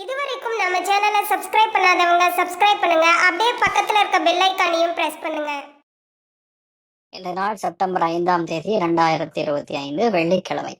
இதுவரைக்கும் நம்ம சப்ஸ்கிரைப் பண்ணுங்க. அப்படியே பக்கத்துல இருக்க பெல் ஐக்கானையும் பிரஸ் பண்ணுங்க. இந்த நாள் செப்டம்பர் ஐந்தாம் தேதி இரண்டாயிரத்தி இருபத்தி ஐந்து வெள்ளிக்கிழமை.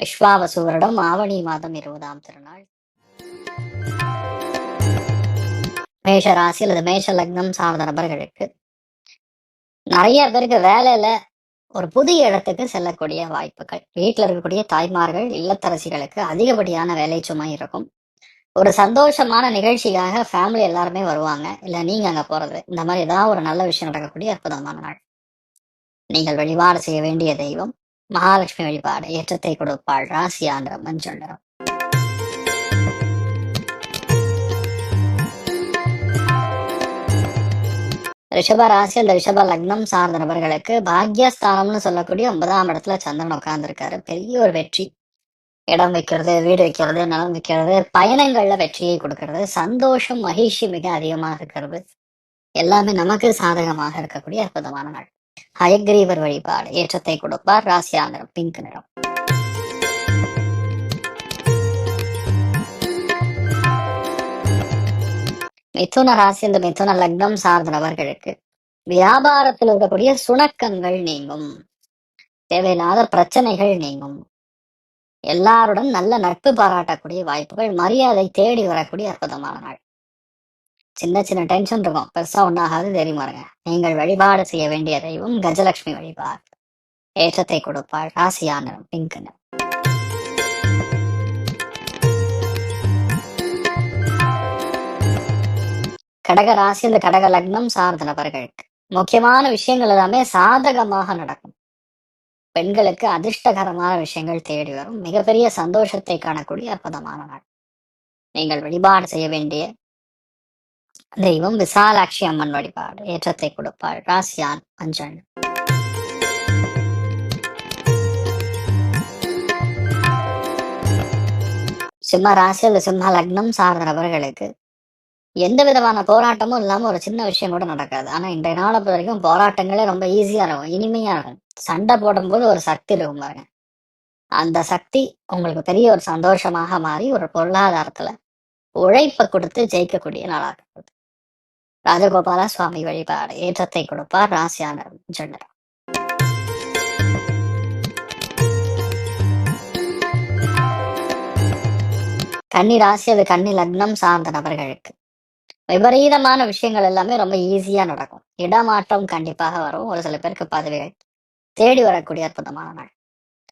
விஸ்வாவசு வருடம் ஆவணி மாதம் இருபதாம் திருநாள். மேஷ ராசி அல்லது மேஷ லக்னம் சார்ந்த நபர்களுக்கு நிறைய பேருக்கு வேலையில ஒரு புதிய இடத்துக்கு செல்லக்கூடிய வாய்ப்புகள். வீட்டில் இருக்கக்கூடிய தாய்மார்கள் இல்லத்தரசிகளுக்கு அதிகப்படியான வேலை சுமை இருக்கும். ஒரு சந்தோஷமான நிகழ்ச்சிக்காக ஃபேமிலி எல்லாருமே வருவாங்க. இல்ல நீங்க அங்க போறது. இந்த மாதிரி ஏதாவது ஒரு நல்ல விஷயம் நடக்கக்கூடிய அற்புதமான நாள். நீங்கள் வழிபாடு செய்ய வேண்டிய தெய்வம் மகாலட்சுமி வழிபாடு ஏற்றத்தை கொடுப்பாள் ராசியான்ற மஞ்சள் நிறம். ரிஷப ராசி அந்த ரிஷப லக்னம் சார்ந்த நபர்களுக்கு பாக்யஸ்தானம்னு சொல்லக்கூடிய ஒன்பதாம் இடத்துல சந்திரன் உட்கார்ந்துருக்காரு. பெரிய ஒரு வெற்றி. இடம் வைக்கிறது வீடு வைக்கிறது நிலம் வைக்கிறது பயணங்கள்ல வெற்றியை கொடுக்கிறது சந்தோஷம் மகிழ்ச்சி மிக அதிகமாக இருக்கிறது. எல்லாமே நமக்கு சாதகமாக இருக்கக்கூடிய அற்புதமான நாள். ஹயக்ரீவர் வழிபாடு ஏற்றத்தை கொடுப்பார் ராசியா நிறம் பிங்க் நிறம். மிதுன ராசி இந்த மிதுன லக்னம் சார்ந்த நபர்களுக்கு வியாபாரத்தில் இருக்கக்கூடிய சுணக்கங்கள் நீங்கும். தேவையில்லாத பிரச்சனைகள் நீங்கும். எல்லாருடன் நல்ல நட்பு பாராட்டக்கூடிய வாய்ப்புகள் மரியாதை தேடி வரக்கூடிய அற்புதமான நாள். சின்ன சின்ன டென்ஷன் இருக்கும். பெருசா ஒன்றாகாது தெரியுமாருங்க நீங்கள் வழிபாடு செய்ய வேண்டிய தெய்வம் கஜலட்சுமி வழிபாடு. ஏற்றத்தை கொடுப்பாள். ராசியான பிங்க் நிறம். கடக ராசி இந்த கடக லக்னம் சார்ந்த நபர்களுக்கு முக்கியமான விஷயங்கள் எல்லாமே சாதகமாக நடக்கும். பெண்களுக்கு அதிர்ஷ்டகரமான விஷயங்கள் தேடி வரும். மிகப்பெரிய சந்தோஷத்தை காணக்கூடிய அற்புதமான நாள். நீங்கள் வழிபாடு செய்ய வேண்டிய தெய்வம் விசாலாட்சி அம்மன் வழிபாடு. ஏற்றத்தை கொடுப்பாள் ராசியான் மஞ்சள் சிம்ம ராசி அல்லது சிம்ம லக்னம் சார்ந்த நபர்களுக்கு எந்த விதமான போராட்டமும் இல்லாம ஒரு சின்ன விஷயம் கூட நடக்காது. ஆனா இன்றைய நாளை பொறுத்த வரைக்கும் போராட்டங்களே ரொம்ப ஈஸியாக இருக்கும். இனிமையா இருக்கும். சண்டை போடும்போது ஒரு சக்தி இருக்கும் பாருங்க. அந்த சக்தி உங்களுக்கு பெரிய ஒரு சந்தோஷமாக மாறி ஒரு பொருளாதாரத்துல உழைப்பை கொடுத்து ஜெயிக்கக்கூடிய நாளாக இருக்குது ராஜகோபால சுவாமி வழிபாடு. ஏற்றத்தை கொடுப்பார் ராசியான ஜெண்டர் கன்னி ராசி அது கன்னி லக்னம் சார்ந்த நபர்களுக்கு. விபரீதமான விஷயங்கள் எல்லாமே ரொம்ப ஈஸியா நடக்கும். இடமாற்றம் கண்டிப்பாக வரும். ஒரு சில பேருக்கு பதவிகள் தேடி வரக்கூடிய அற்புதமான நாள்.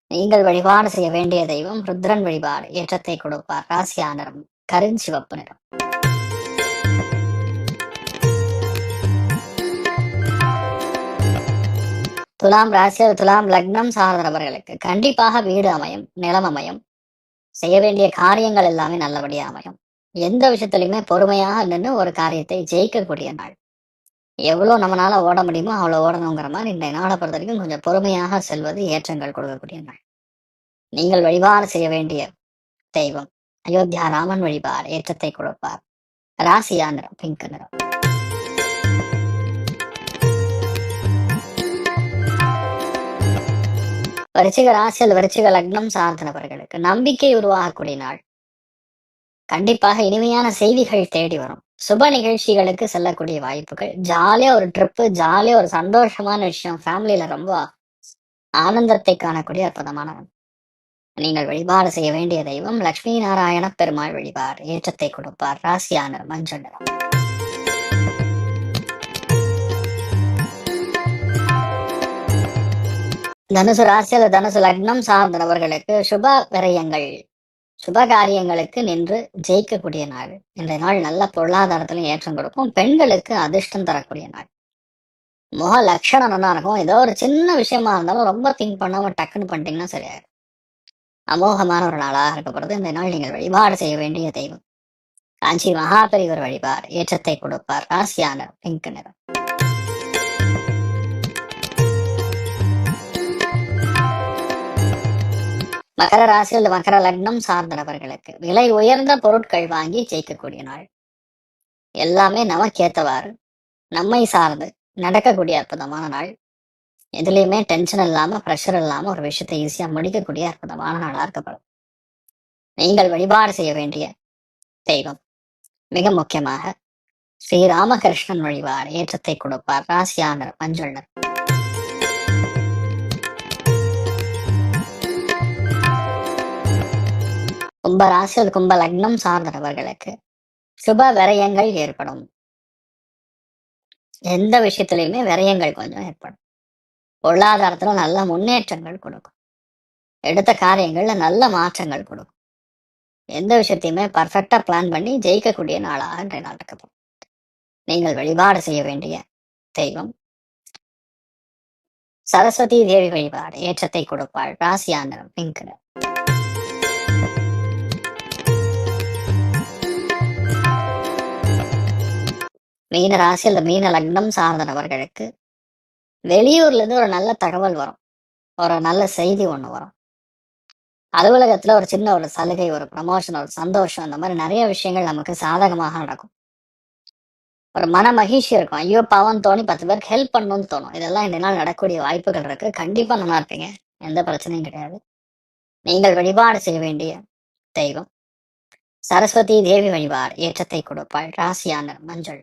நீங்கள் வழிபாடு செய்ய வேண்டிய தெய்வம் ருத்ரன் வழிபாடு. ஏற்றத்தை கொடுப்பார். ராசியா நிறம் கருஞ்சிவப்பு நிறம். துலாம் ராசி துலாம் லக்னம் சார்ந்த நபர்களுக்கு கண்டிப்பாக வீடு அமையும் நிலம் அமையும். செய்ய வேண்டிய காரியங்கள் எல்லாமே நல்லபடியா அமையும். எந்த விஷயத்துலையுமே பொறுமையாக நின்று ஒரு காரியத்தை ஜெயிக்கக்கூடிய நாள். எவ்வளோ நம்மளால ஓட முடியுமோ அவ்வளோ ஓடணுங்கிற மாதிரி இந்த நாளை பொறுத்த வரைக்கும் கொஞ்சம் பொறுமையாக செல்வது ஏற்றங்கள் கொடுக்கக்கூடிய நாள். நீங்கள் வழிபாடு செய்ய வேண்டிய தெய்வம். அயோத்தியா ராமன் வழிபாடு ஏற்றத்தை கொடுப்பார். ராசியா நிறம் பிங்க் நிறம். விருச்சிக ராசியில் விருச்சிக லக்னம் சார்ந்தவர்களுக்கு நம்பிக்கை உருவாகக்கூடிய நாள். கண்டிப்பாக இனிமையான செய்திகள் தேடி வரும். சுப நிகழ்ச்சிகளுக்கு செல்லக்கூடிய வாய்ப்புகள். ஜாலியா ஒரு ட்ரிப்பு ஜாலியா ஒரு சந்தோஷமான விஷயம். ஃபேமிலியில ரொம்ப ஆனந்தத்தை காணக்கூடிய அற்புதமான நீங்கள் வழிபாடு செய்ய வேண்டிய தெய்வம் லட்சுமி நாராயண பெருமாள் வழிபார் ஏற்றத்தை கொடுப்பார். ராசியான மஞ்சள் நிறம். தனுசு ராசி அல்லது தனுசு லக்னம் சார்ந்த நபர்களுக்கு சுப விரயங்கள். சுப காரியங்களுக்கு நின்று ஜெயிக்கக்கூடிய நாள். இந்த நாள் நல்ல பொருளாதாரத்திலும் ஏற்றம் கொடுக்கும். பெண்களுக்கு அதிர்ஷ்டம் தரக்கூடிய நாள். முக லட்சணம் நல்லா இருக்கும். ஏதோ ஒரு சின்ன விஷயமா இருந்தாலும் ரொம்ப திங்க் பண்ணாம டக்குன்னு பண்ணிட்டீங்கன்னா சரியாயிடும். அமோகமான ஒரு நாளாக இருக்கப்படுது இந்த நாள் நீங்கள் வழிபாடு செய்ய வேண்டிய தெய்வம். காஞ்சி மகாபெரிவர் வழிபார் ஏற்றத்தை கொடுப்பார். ராசியான பிங்க் நிறம். மகர ராசி அல்லது மகர லக்னம் சார்ந்தவர்களுக்கு விலை உயர்ந்த பொருட்கள் வாங்கி ஜெயிக்கக்கூடிய நாள். எல்லாமே நமக்கேத்தவாறு நம்மை சார்ந்து நடக்கக்கூடிய அற்புதமான நாள். எதுலேயுமே டென்ஷன் இல்லாம ப்ரெஷர் இல்லாம ஒரு விஷயத்தை ஈஸியா முடிக்கக்கூடிய அற்புதமான நாளாக இருக்கப்படும் நீங்கள் வழிபாடு செய்ய வேண்டிய தெய்வம் மிக முக்கியமாக ஸ்ரீ ராமகிருஷ்ணன் வழிபாடு ஏற்றத்தை கொடுப்பார். ராசியானர் மஞ்சள்னர். கும்ப ராசி கும்ப லக்னம் சார்ந்தவர்களுக்கு சுப விரயங்கள் ஏற்படும். எந்த விஷயத்திலையுமே விரயங்கள் கொஞ்சம் ஏற்படும். பொருளாதாரத்துல நல்ல முன்னேற்றங்கள் கொடுக்கும். எடுத்த காரியங்கள்ல நல்ல மாற்றங்கள் கொடுக்கும். எந்த விஷயத்தையுமே பர்ஃபெக்டா பிளான் பண்ணி ஜெயிக்கக்கூடிய நாளாக இன்றைய நாள் இருக்கப்படும் நீங்கள் வழிபாடு செய்ய வேண்டிய தெய்வம். சரஸ்வதி தேவி வழிபாடு ஏற்றத்தை கொடுப்பாள். ராசியாந்திரம் பிங்க் மீன ராசி அல்லது மீன லக்னம் சார்ந்த நபர்களுக்கு வெளியூர்ல இருந்து ஒரு நல்ல தகவல் வரும். ஒரு நல்ல செய்தி ஒண்ணு வரும். அலுவலகத்துல ஒரு சின்ன ஒரு சலுகை ஒரு ப்ரமோஷன் ஒரு சந்தோஷம் அந்த மாதிரி நிறைய விஷயங்கள் நமக்கு சாதகமாக நடக்கும். ஒரு மன மகிழ்ச்சி இருக்கும். ஐயோ பாவம் தோணி பத்து பேருக்கு ஹெல்ப் பண்ணணும்னு தோணும். இதெல்லாம் இந்த நாள் நடக்கக்கூடிய வாய்ப்புகள் இருக்கு. கண்டிப்பா நல்லா இருப்பீங்க. எந்த பிரச்சனையும் கிடையாது. நீங்கள் வழிபாடு செய்ய வேண்டிய தெய்வம். சரஸ்வதி தேவி வழிபாடு ஏற்றத்தை கொடுப்பாள். ராசியான மஞ்சள்.